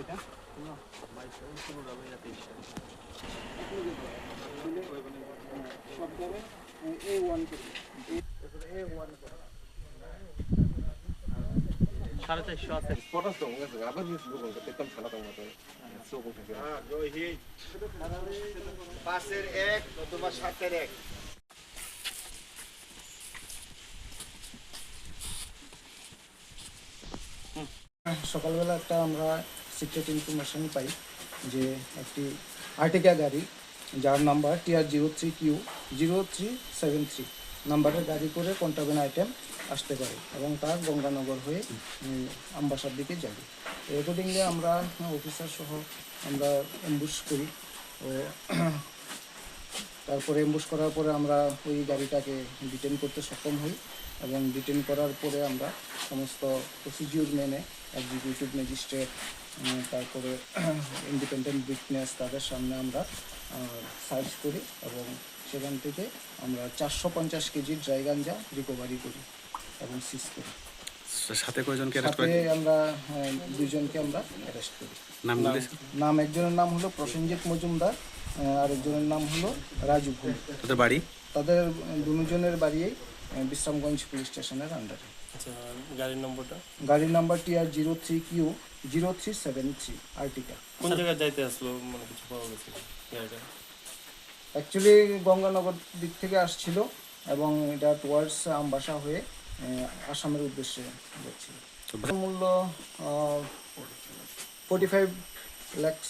ওইটা সব জায়গায় এ ওয়ান এ ওয়ান সাড়ে চারশো আছে. পাঁচের এক অথবা সাতের এক সকালবেলা একটা আমরা সিক্রেট ইনফরমেশন পাই যে একটি আর্টিকা গাড়ি, যার number TR zero three Q, zero three seven three. নাম্বারের গাড়ি করে কন্টাবেন আইটেম আসতে পারে এবং তার গঙ্গানগর হয়ে আম্বাসার দিকে যাবে। অ্যাকর্ডিংলি আমরা অফিসার সহ আমরা এম্বুশ করি। ও তারপরে এম্বুশ করার পরে আমরা ওই গাড়িটাকে ডিটেন করতে সক্ষম হই এবং ডিটেন করার পরে আমরা সমস্ত প্রসিডিউর মেনে এক্সিকিউটিভ ম্যাজিস্ট্রেট তারপরে ইন্ডিপেন্ডেন্ট উইটনেস তাদের সামনে আমরা সার্চ করি এবং সেখান থেকে আমরা চারশো পঞ্চাশ কেজির ড্রাই গাঞ্জা রিকভারি করি এবং সিজ করি। সাথে কয়জনকে অ্যারেস্ট আমরা আহ, দুইজনকে আমরা অ্যারেস্ট করি। নাম নাম- একজনের নাম হলো প্রসেনজিৎ মজুমদার আরেকজনের নাম হলো রাজু ভূমি তোদের বাড়ি? তাদের দুজনের বাড়িয়েই বিশ্রামগঞ্জ পুলিশ স্টেশনের আন্ডারে আচ্ছা গাড়ির নম্বরটা? গাড়ির নাম্বারটি আর zero three Q zero three seven three Ertiga কোন জায়গায় যাইতে আসলো? মানে কিছু পাওয়া গেছে গাড়িটা অ্যাকচুয়ালি গঙ্গানগর দিক থেকে আসছিল এবং এটা টুয়ার্ডস আমবাসা হয়ে আসামের উদ্দেশ্যে যাচ্ছিল। মূল্য ফোর্টি ফাইভ ল্যাক্স